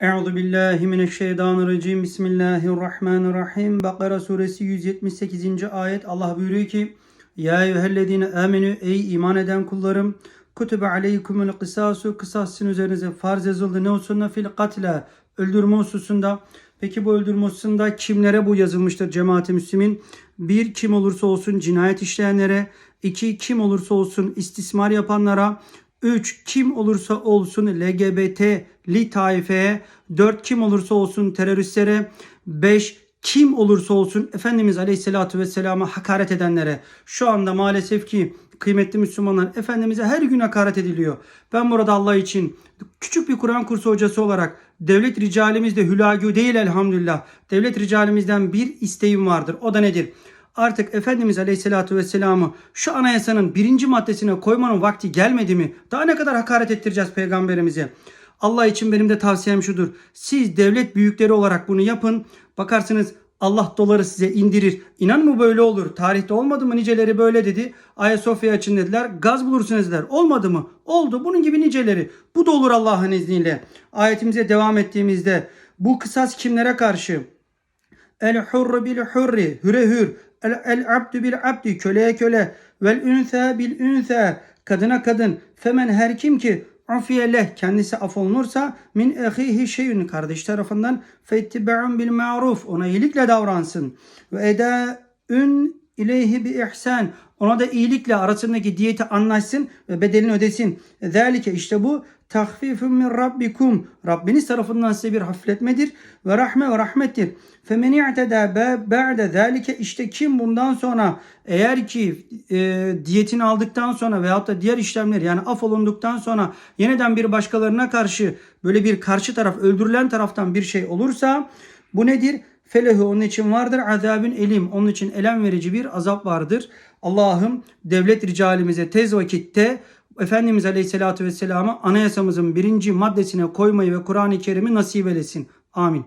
Euzu billahi mineşşeytanirracim. Bismillahirrahmanirrahim. Bakara suresi 178. ayet Allah buyuruyor ki: Ya eyyühellezine amenu ey iman eden kullarım kutibe aleykumul kısasu kısas sizin üzerinize farz yazıldı. Ne hususunda fil katle öldürme hususunda. Peki bu öldürme hususunda kimlere bu yazılmıştır cemaati müslümin? Bir kim olursa olsun cinayet işleyenlere, iki kim olursa olsun istismar yapanlara, 3 kim olursa olsun LGBT'li taifeye, 4 kim olursa olsun teröristlere, 5 kim olursa olsun Efendimiz Aleyhisselatü Vesselam'a hakaret edenlere. Şu anda maalesef ki kıymetli Müslümanlar Efendimiz'e her gün hakaret ediliyor. Ben burada Allah için küçük bir Kur'an kursu hocası olarak devlet ricalimizde hülagü değil elhamdülillah. Devlet ricalimizden bir isteğim vardır. O da nedir? Artık Efendimiz Aleyhisselatü Vesselam'ı şu anayasanın birinci maddesine koymanın vakti gelmedi mi? Daha ne kadar hakaret ettireceğiz peygamberimize? Allah için benim de tavsiyem şudur. Siz devlet büyükleri olarak bunu yapın. Bakarsınız Allah doları size indirir. İnan mı böyle olur? Tarihte olmadı mı niceleri böyle dedi. Ayasofya açın dediler. Gaz bulursunuz dediler. Olmadı mı? Oldu. Bunun gibi niceleri. Bu da olur Allah'ın izniyle. Ayetimize devam ettiğimizde bu kısas kimlere karşı? El hurru bil hurri. Hüre hür. El, el abdü bil abdi. Köleye köle. Vel ünse bil ünse. Kadına kadın. Femen her kim ki afiyeleh kendisi af olunursa min ehihi şeyün kardeş tarafından fettibe'un bil ma'ruf ona iyilikle davransın ve edaün ileyhi bi ihsan ona da iyilikle arasındaki diyeti anlaşsın ve bedelini ödesin. Zalike işte bu tahfifun min rabbikum. Rabbiniz tarafından size bir hafifletmedir ve rahme ve rahmettir. Femen i'teda ba'de zalike işte kim bundan sonra eğer ki e, diyetini aldıktan sonra veyahut da diğer işlemler yani af olunduktan sonra yeniden bir başkalarına karşı böyle bir karşı taraf öldürülen taraftan bir şey olursa bu nedir? Felehu onun için vardır. Azabün elim. Onun için elem verici bir azap vardır. Allah'ım devlet ricalimize tez vakitte Efendimiz Aleyhisselatü Vesselam'ı anayasamızın birinci maddesine koymayı ve Kur'an-ı Kerim'i nasip eylesin. Amin.